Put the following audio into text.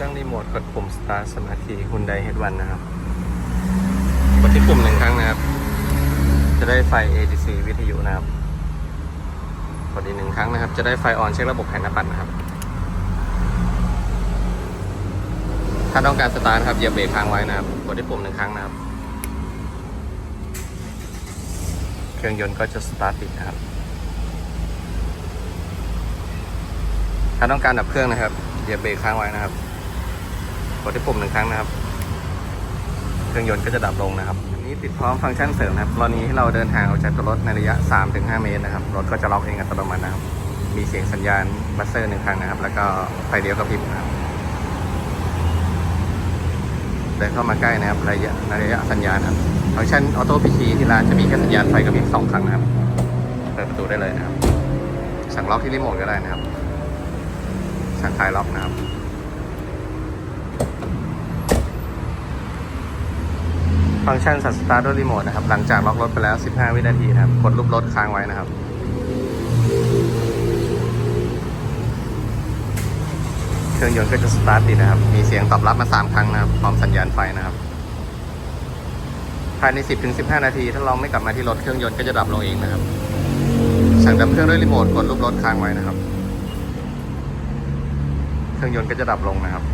ตั้งรีโมทกดปุ่ม start สมาธิฮุนไดเฮดวันนะครับ กดที่ปุ่มหนึ่งครั้งนะครับ จะได้ไฟ ADC วิทยุนะครับ กดอีกหนึ่งครั้งนะครับ จะได้ไฟออนเช็คระบบแผงหน้าปัดนะครับ ถ้าต้องการสตาร์ทครับเหยียบเบรกค้างไว้นะครับ กดที่ปุ่มหนึ่งครั้งนะครับ เครื่องยนต์ก็จะสตาร์ทติดนะครับถ้าต้องการดับเครื่องนะครับเหยียบเบรกค้างไว้นะครับ กดที่ปุ่มหนึ่งครั้งนะครับ เครื่องยนต์ก็จะดับลงนะครับ อันนี้ติดพร้อมฟังก์ชันเสริมนะครับกรณีที่เราเดินทางออกจากตัวรถในระยะ 3-5 เมตรนะครับ รถก็จะล็อกเองอัตโนมัตินะครับ มีเสียงสัญญาณบัสเซอร์หนึ่งครั้งนะครับ แล้วก็ไฟเลี้ยวกระพริบนะครับเดินเข้ามาใกล้นะครับระยะในระยะสัญญาณครับฟังก์ชันออโต้พีคีที่ร้านจะมีแค่สัญญาณไฟกระพริบสองครั้งนะครับ เปิดประตูได้เลยนะครับ สั่งล็อกที่รีโมทก็ได้นะครับ สั่งคลายล็อกนะครับ ฟังก์ชันสั่งสตาร์ทด้วยรีโมทนะครับ หลังจากล็อกรถไปแล้ว 15 วินาทีนะครับ กดรูปรถค้างไว้นะครับ เครื่องยนต์ก็จะสตาร์ทติดนะครับ มีเสียงตอบรับมา 3 ครั้งนะครับ พร้อมสัญญาณไฟนะครับ ภายใน 10-15 นาที ถ้าเราไม่กลับมาที่รถเครื่องยนต์ก็จะดับลงเองนะครับ สั่งดับเครื่องด้วยรีโมท กดรูปรถค้างไว้นะครับ เครื่องยนต์ก็จะดับลงนะครับ